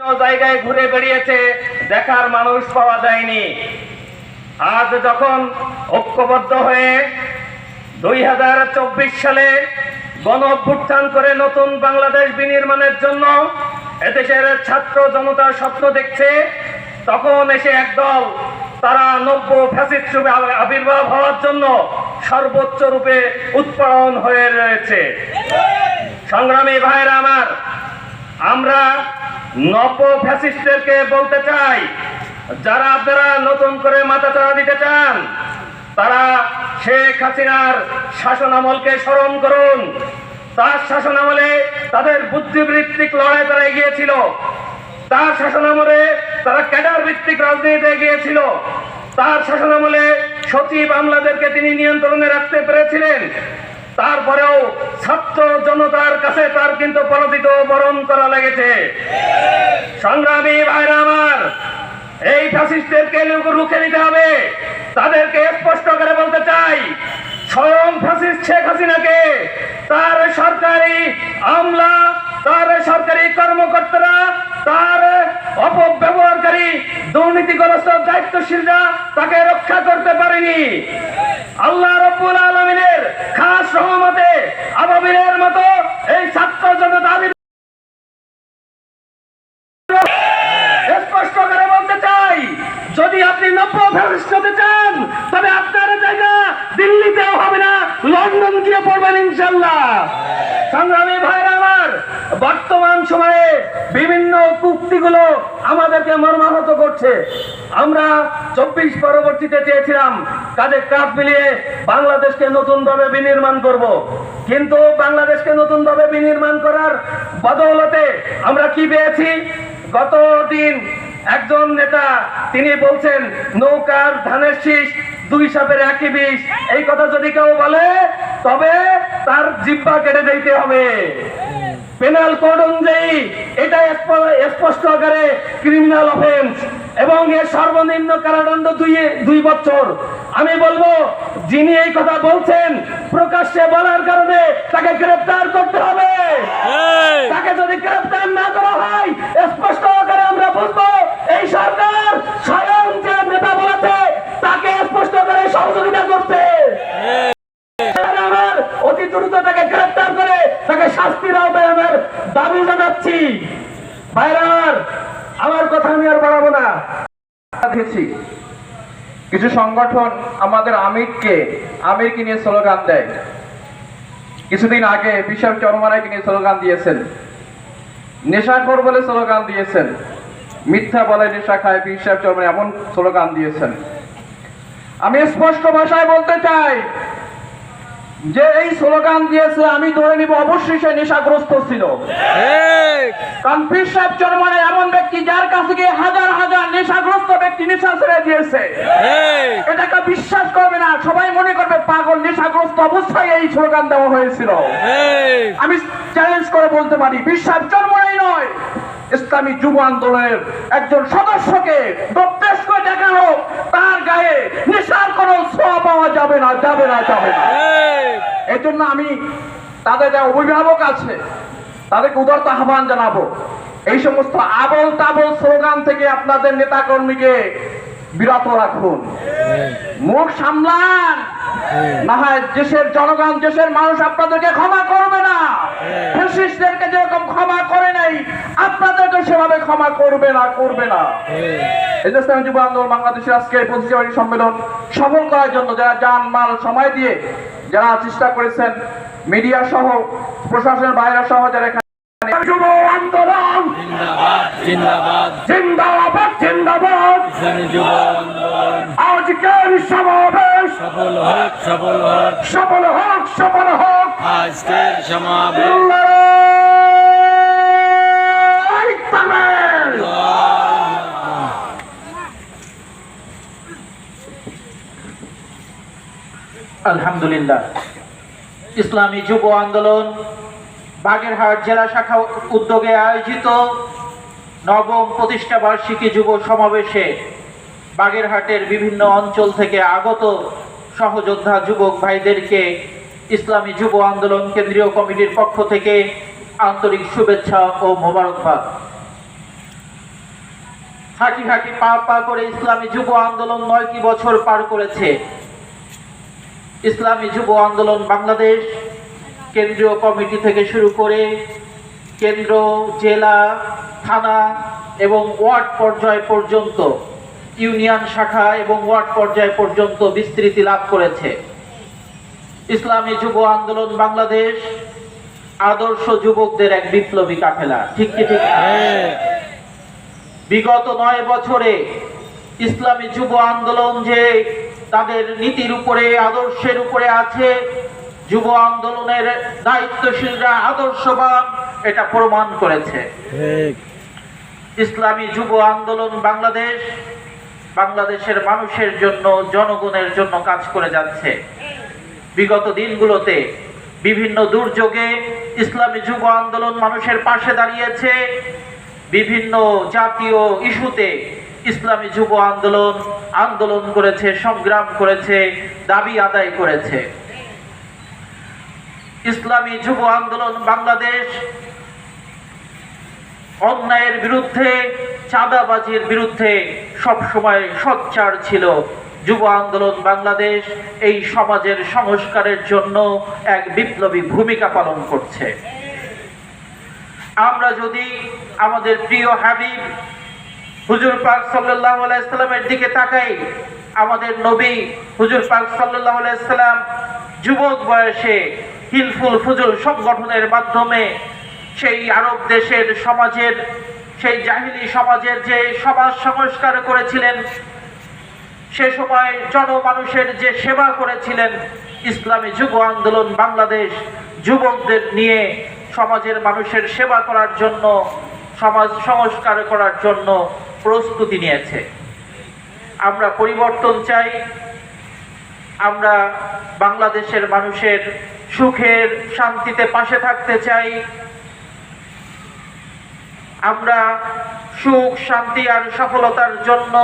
জায়গায় ঘুরে বেড়িয়েছে, দেখার মানুষ পাওয়া যায়নি। আজ যখন ঐক্যবদ্ধ হয়ে দুই হাজার চব্বিশ সালে গণ অভ্যুত্থান করে নতুন বাংলাদেশ বিনির্মাণের জন্য এদেশের ছাত্র জনতা স্বপ্ন দেখছে, তখন এসে একদল তারা নব্য ফ্যাসিস্ট রূপে আবির্ভাব হওয়ার জন্য সর্বোচ্চ রূপে উৎপাদন হয়ে রয়েছে। সংগ্রামী ভাইরা আমার, আমরা নব্য ফ্যাসিস্টদেরকে বলতে চাই, যারা আপনারা নতুন করে মাথা চাড়া দিতে চান, তারা শেখ হাসিনার শাসন আমলকে স্মরণ করুন। তার শাসন আমলে তাদের বুদ্ধিবৃত্তিক লড়াই তারা এগিয়েছিল। তার শাসন আমলে তারা ক্যাডার ভিত্তিক রাজনীতিতে এগিয়েছিল। তার শাসন আমলে সচিব আমলাদেরকে তিনি নিয়ন্ত্রণে রাখতে পেরেছিলেন। তারপরেও ছাত্র জনতার কাছে তার কিন্তু পরাজিত বরণ করা লেগেছে। সংগ্রামী ভাইরা আমার, এই ফ্যাসিস্টদেরকে রুখে নিতে হবে। তাদেরকে স্পষ্ট করে বলতে চাই, স্বয়ং ফ্যাসিস্ট শেখ হাসিনাকে তার সরকারি আমলা, তার সরকারি কর্মকর্তারা, তার দুর্নীতিগ্রস্ত, দায়িত্বশীলরা তাকে রক্ষা করতে পারেনি। আল্লাহ রব্বুল আলমিনের খাস রহমতে আবাবিলের মতো এই ছাত্র জনতা স্পষ্ট করে বলতে চাই, যদি আপনি নব্য ফেরস্ত হতে চান, তবে আপনার জায়গা দিল্লিতেও হবে না, লন্ডন গিয়ে পড়বেন ইনশাল্লাহ সংগ্রামী ভাইরা বর্তমান সময়ে বিভিন্ন কুক্তিগুলো আমাদেরকে মর্মাহত করছে। আমরা চব্বিশ পরবর্তীতে চেয়েছিলাম কাজে কাজ মিলিয়ে বাংলাদেশকে নতুন ভাবে বিনির্মাণ করব। কিন্তু বাংলাদেশকে নতুন ভাবে বিনির্মাণ করার বদৌলতে আমরা কি পেয়েছি? গত দিন একজন নেতা, তিনি বলছেন, নৌকার ধানের শীষ দুই সাপের একই বিষ। এই কথা যদি কেউ বলে, তবে তার জিব্বা কেটে দিতে হবে। পেনাল কোড অনুযায়ী এটা স্প- স্পষ্ট আকারে ক্রিমিনাল অফেন্স এবং এর সর্বনিম্ন কারাদণ্ড দুই দুই বছর। আমি বলব, যিনি এই কথা বলছেন, প্রকাশ্যে বলার কারণে তাকে করতে হবে তাকে যদি গ্রেফতার না করা হয় স্পষ্ট আকারে আমরা বুঝব এই সরকার স্বয়ং যে নেতা বলেছে তাকে স্পষ্ট করে সহযোগিতা করছে আমার অতি দ্রুত তাকে গ্রেফতার করে তাকে শাস্তির আওতায় আমার দাবি জানাচ্ছি ভাইরা আমার আমার কথা আমি আর বাড়াবো না দেখেছি কিছু সংগঠন আমাদের আমিরকে আমিরকে নিয়ে স্লোগান দেয়। কিছুদিন আগে বিশাল চরমারাইকে নিয়ে স্লোগান দিয়েছেন। নেশাখর বলে স্লোগান দিয়েছেন। মিথ্যা বলে নেশা খায় বিশাল চরমারা এমন স্লোগান দিয়েছেন। আমি স্পষ্ট ভাষায় বলতে চাই যে এই স্লোগান দিয়েছে আমি ধরে নিব অবশ্যই সে নেশাগ্রস্ত ছিল। কারণ পীর সাহেব চরমানে এমন ব্যক্তি যার কাছে গিয়ে হাজার হাজার নেশাগ্রস্ত ব্যক্তি নেশা ছেড়ে দিয়েছে। এটাকে বিশ্বাস করবে না সবাই মনে করবে পাগল নেশাগ্রস্ত অবস্থায় এই স্লোগান দেওয়া হয়েছিল। আমি চ্যালেঞ্জ করে বলতে পারি বিশ্বাস চরমাই নয় ইসলামী যুব আন্দোলনের একজন সদস্যকে প্রবেশ করে দেখা হোক তার গায়ে নেশার কোনো ছোঁয়া পাওয়া যাবে না যাবে না যাবে না। এই জন্য আমি তাদের যা অভিভাবক আছে, তাদেরকে উদারত আহ্বান জানাব। এই সমস্ত আবল তাবল স্লোগান থেকে আপনাদের নেতা কর্মীকে বিরত রাখুন। মুখ সামলান। না হয় দেশের জনগণ, দেশের মানুষ আপনাদেরকে ক্ষমা করবে না। ফ্যাসিস্টদেরকে যেরকম ক্ষমা করে নাই, আপনাদেরকে সেভাবে ক্ষমা করবে না করবে না। এই যুব আন্দোলন, বাংলাদেশের আজকে এই সম্মেলন সফল করার জন্য যারা যান মাল সময় দিয়ে যারা চেষ্টা করেছেন মিডিয়া সহ প্রশাসনের বাইরে সহ যারা এখানে যুব আন্দোলন! জিন্দাবাদ জিন্দাবাদ। জিন্দাবাদ ইসলামী যুব আন্দোলন। আজকের সমাবেশ সফল হোক সফল হোক। সফল হোক সফল হোক। আজকের সমাবেশ লড়াই তাবেল। আলহামদুলিল্লাহ। ইসলামী যুব আন্দোলন বাগেরহাট জেলা শাখা উদ্যোগে আয়োজিত নবম প্রতিষ্ঠা বার্ষিকী যুব সমাবেশে বাগেরহাটের বিভিন্ন অঞ্চল থেকে আগত সহযোদ্ধা যুবক ভাইদেরকে ইসলামী যুব আন্দোলন কেন্দ্রীয় কমিটির পক্ষ থেকে আন্তরিক শুভেচ্ছা ও মোবারকবাদ। হাঁটি হাঁটি পা পা করে ইসলামী যুব আন্দোলন নয়টি বছর পার করেছে। ইসলামী যুব আন্দোলন বাংলাদেশ কেন্দ্রীয় কমিটি থেকে শুরু করে কেন্দ্র জেলা থানা এবং ওয়ার্ড পর্যায় পর্যন্ত ইউনিয়ন শাখা এবং ওয়ার্ড পর্যায় পর্যন্ত বিস্তৃতি লাভ করেছে। ইসলামী যুব আন্দোলন বাংলাদেশ আদর্শ যুবকদের এক বিপ্লবী কাফেলা। ঠিক কি ঠিক না? বিগত নয় বছরে ইসলামী যুব আন্দোলন যে তাদের নীতির উপরে আদর্শের উপরে আছে যুব আন্দোলনের দায়িত্বশীলরা আদর্শবান এটা প্রমাণ করেছে। ইসলামী যুব আন্দোলন বাংলাদেশ বাংলাদেশের মানুষের জন্য জনগণের জন্য কাজ করে যাচ্ছে। বিগত দিনগুলোতে বিভিন্ন দুর্যোগে ইসলামী যুব আন্দোলন মানুষের পাশে দাঁড়িয়েছে। বিভিন্ন জাতীয় ইস্যুতে ইসলামী যুব আন্দোলন আন্দোলন করেছে, সংগ্রাম করেছে, দাবি আদায় করেছে। ইসলামী যুব আন্দোলন বাংলাদেশ অন্যায়ের বিরুদ্ধে, চাঁদাবাজির বিরুদ্ধে সবসময় সোচ্চার ছিল। যুব আন্দোলন বাংলাদেশ এই সমাজের সংস্কারের জন্য এক বিপ্লবী ভূমিকা পালন করছে। আমরা যদি আমাদের প্রিয় হাবিব হুজুর পাক সাল্লাহ আলাইসাল্লামের দিকে তাকাই, আমাদের নবী হুজুর পাক সাল্লাহ আলাইসাল্লাম যুবক বয়সে হিলফুল ফুজুল সংগঠনের মাধ্যমে সেই আরব দেশের সমাজের, সেই জাহিলি সমাজের যে সমাজ সংস্কার করেছিলেন, সে সময় জনমানুষের যে সেবা করেছিলেন, ইসলামী যুব আন্দোলন বাংলাদেশ যুবকদের নিয়ে সমাজের মানুষের সেবা করার জন্য, সমাজ সংস্কার করার জন্য প্রস্তুতি নিয়েছে। আমরা পরিবর্তন চাই। আমরা বাংলাদেশের মানুষের সুখের শান্তিতে পাশে থাকতে চাই। আমরা সুখ, শান্তি আর সফলতার জন্য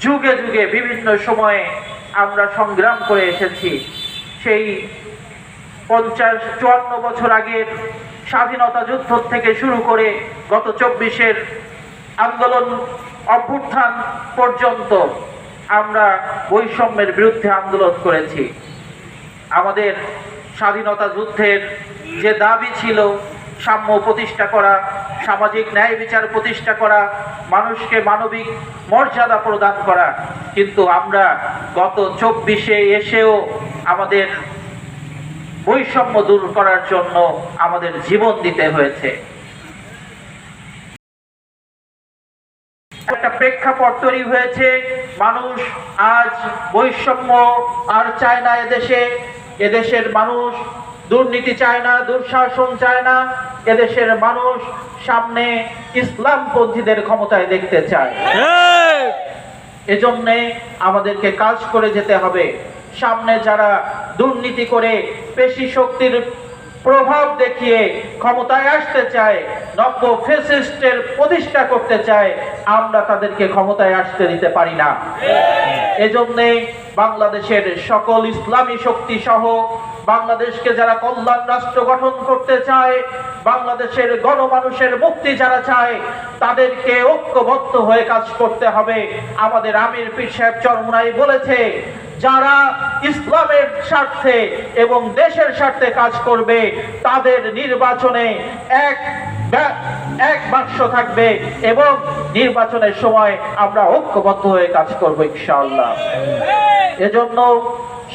যুগে যুগে বিভিন্ন সময়ে আমরা সংগ্রাম করে এসেছি। সেই পঞ্চাশ, চুয়ান্ন বছর আগের স্বাধীনতা যুদ্ধ থেকে শুরু করে গত চব্বিশের আন্দোলন অভ্যুত্থান পর্যন্ত আমরা বৈষম্যের বিরুদ্ধে আন্দোলন করেছি। আমাদের স্বাধীনতা যুদ্ধের যে দাবি ছিল, সাম্য প্রতিষ্ঠা করা, সামাজিক ন্যায় বিচার প্রতিষ্ঠা করা, মানুষকে মানবিক মর্যাদা প্রদান করা, কিন্তু আমরা গত চব্বিশে এসেও আমাদের বৈষম্য দূর করার জন্য আমাদের জীবন দিতে হয়েছে। প্রেক্ষাপট তৈরি হয়েছে। মানুষ আজ বৈষম্য আর চায় না এদেশে। এদেশের মানুষ দুর্নীতি চায় না দুঃশাসন চায় না। এদেশের মানুষ সামনে ইসলামপন্থীদের ক্ষমতায় দেখতে চায়। এজন্যে আমাদেরকে কাজ করে যেতে হবে। সামনে যারা দুর্নীতি করে পেশি শক্তির প্রভাব দেখিয়ে ক্ষমতায় আসতে চায়, নব্য ফেসিস্টের প্রতিষ্ঠা করতে চায়, আমরা তাদেরকে ক্ষমতায় আসতে দিতে পারি না। এজন্যে বাংলাদেশের সকল ইসলামী শক্তি সহ বাংলাদেশকে যারা কল্যাণ রাষ্ট্র গঠন করতে চায়, বাংলাদেশের গণমানুষের মুক্তি যারা চায়, তাদেরকে ঐক্যবদ্ধ হয়ে কাজ করতে হবে। আমাদের আমির পীর সাহেব চরমুনাই বলেছে যারা ইসলামের স্বার্থে এবং দেশের স্বার্থে কাজ করবে, তাদের নির্বাচনে এক এক বাক্স থাকবে এবং নির্বাচনের সময় আমরা ঐক্যবদ্ধ হয়ে কাজ করব ইনশাআল্লাহ। এজন্য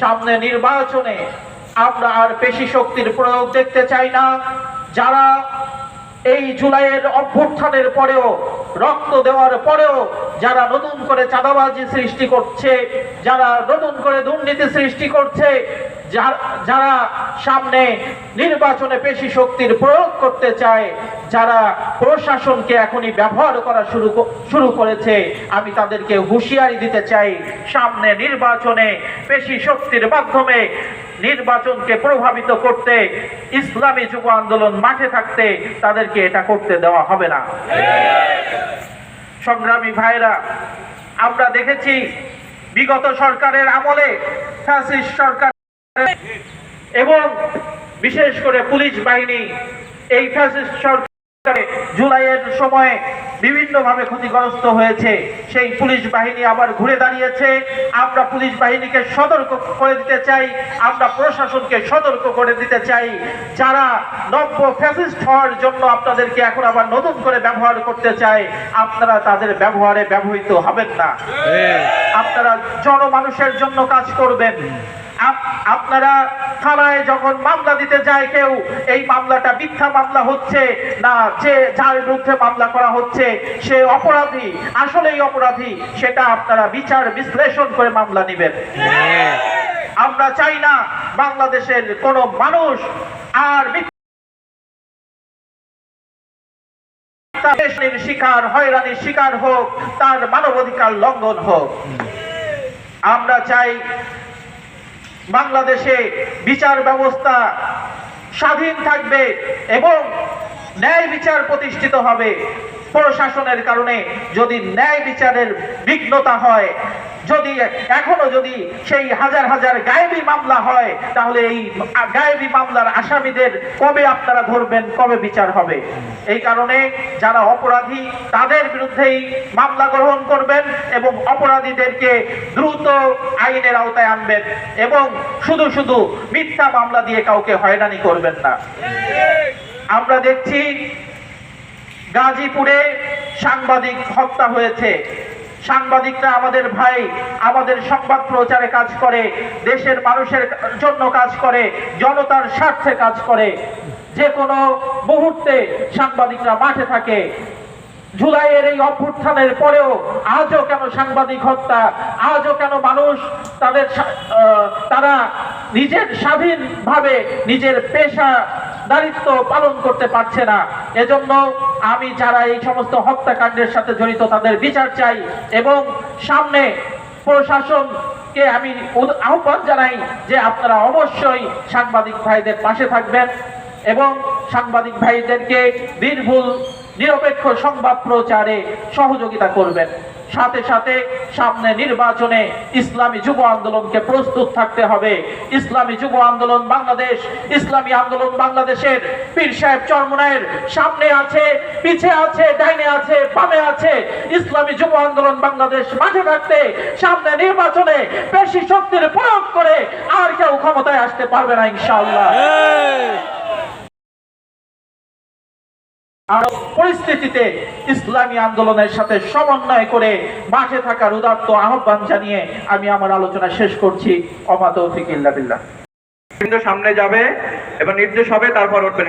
সামনে নির্বাচনে আমরা আর পেশি শক্তির প্রয়োগ দেখতে চাই না। যারা এই জুলাইয়ের অভ্যুত্থানের পরেও, রক্ত দেওয়ার পরেও যারা নতুন করে চাঁদাবাজি সৃষ্টি করছে, যারা নতুন করে দুর্নীতি সৃষ্টি করছে যারা সামনে নির্বাচনে পেশি শক্তির প্রয়োগ করতে চায়, যারা প্রশাসনকে এখনই ব্যবহার করা শুরু শুরু করেছে, আমি তাদেরকে হুঁশিয়ারি দিতে চাই, সামনে নির্বাচনে পেশি শক্তির মাধ্যমে নির্বাচনকে প্রভাবিত করতে, ইসলামী যুব আন্দোলন মাঠে থাকতে তাদেরকে এটা করতে দেওয়া হবে না। সংগ্রামী ভাইরা আমরা দেখেছি বিগত সরকারের আমলে ফ্যাসিস্ট সরকার এবং বিশেষ করে পুলিশ বাহিনী, এই ফ্যাসিস্ট সরকারে জুলাইয়ের সময়ে বিভিন্নভাবে ক্ষতিগ্রস্ত হয়েছে। সেই পুলিশ বাহিনী আবার ঘুরে দাঁড়িয়েছে। আমরা পুলিশ বাহিনীকে সতর্ক করে দিতে চাই। আমরা প্রশাসনকে সতর্ক করে দিতে চাই। যারা নব্য ফ্যাসিস্ট হওয়ার জন্য আপনাদেরকে এখন আবার নতুন করে ব্যবহার করতে চায়, আপনারা তাদের ব্যবহারে ব্যবহৃত হবেন না। আপনারা জনমানুষের জন্য কাজ করবেন। আপনারা থানায় যখন মামলা দিতে যায় কেউ, এই মামলাটা মিথ্যা মামলা হচ্ছে না, যে যার বিরুদ্ধে মামলা করা হচ্ছে, সে অপরাধী। আসলেই অপরাধী, সেটা আপনারা বিচার বিশ্লেষণ করে মামলা নেবেন। আমরা চাই না বাংলাদেশের কোনো মানুষ আর শিকার, হয়রানির শিকার হোক, তার মানবাধিকার লঙ্ঘন হোক। আমরা চাই বাংলাদেশে বিচার ব্যবস্থা স্বাধীন থাকবে এবং ন্যায় বিচার প্রতিষ্ঠিত হবে প্রশাসনের কারণে যদি ন্যায় বিচারের বিঘ্নতা হয় যদি এখনও যদি সেই হাজার হাজার গায়েবী মামলা হয়, তাহলে এই গায়েবী মামলার আসামিদের কবে আপনারা ধরবেন, কবে বিচার হবে? এই কারণে যারা অপরাধী, তাদের বিরুদ্ধেই মামলা গ্রহণ করবেন এবং অপরাধীদেরকে দ্রুত আইনের আওতায় আনবেন এবং শুধু শুধু মিথ্যা মামলা দিয়ে কাউকে হয়রানি করবেন না। আমরা দেখছি গাজীপুরে সাংবাদিক হত্যা হয়েছে। সাংবাদিকরা, আমাদের ভাই, আমাদের সংবাদ প্রচারে কাজ করে, দেশের মানুষের জন্য কাজ করে, জনতার স্বার্থে কাজ করে। যে কোনো মুহূর্তে সাংবাদিকরা মাঠে থাকে। জুলাইয়ের এই অভ্যুত্থানের পরেও আজও কেন সাংবাদিক হত্যা, আজও কেন মানুষ তাদের তারা নিজের স্বাধীনভাবে নিজের পেশা দায়িত্ব পালন করতে পারছে না। এজন্য আমি যারা এই সমস্ত হত্যাকাণ্ডের সাথে জড়িত তাদের বিচার চাই এবং সামনে প্রশাসনকে আমি আহ্বান জানাই যে আপনারা অবশ্যই সাংবাদিক ভাইদের পাশে থাকবেন এবং সাংবাদিক ভাইদেরকে নির্ভুল নিরপেক্ষ সংবাদ প্রচারে সহযোগিতা করবেন। সাথে সাথে সামনে নির্বাচনে ইসলামী যুব আন্দোলনকে প্রস্তুত থাকতে হবে। ইসলামী যুব আন্দোলন বাংলাদেশ, ইসলামী আন্দোলন বাংলাদেশের পীর সাহেব চরমনায়ের সামনে আছে, পিছে আছে, ডাইনে আছে, বামে আছে। ইসলামী যুব আন্দোলন বাংলাদেশ মাঠে থাকতে, সামনে নির্বাচনে বেশি শক্তির প্রয়োগ করে আর কেউ ক্ষমতায় আসতে পারবে না ইনশাআল্লাহ। আর পরিস্থিতিতে ইসলামী আন্দোলনের সাথে সমন্বয় করে মাঠে থাকার উদাত্ত আহ্বান জানিয়ে আমি আমার আলোচনা শেষ করছি। অমাত ফিকিল্লা সামনে যাবে এবং নির্দেশ হবে, তারপর উঠবেন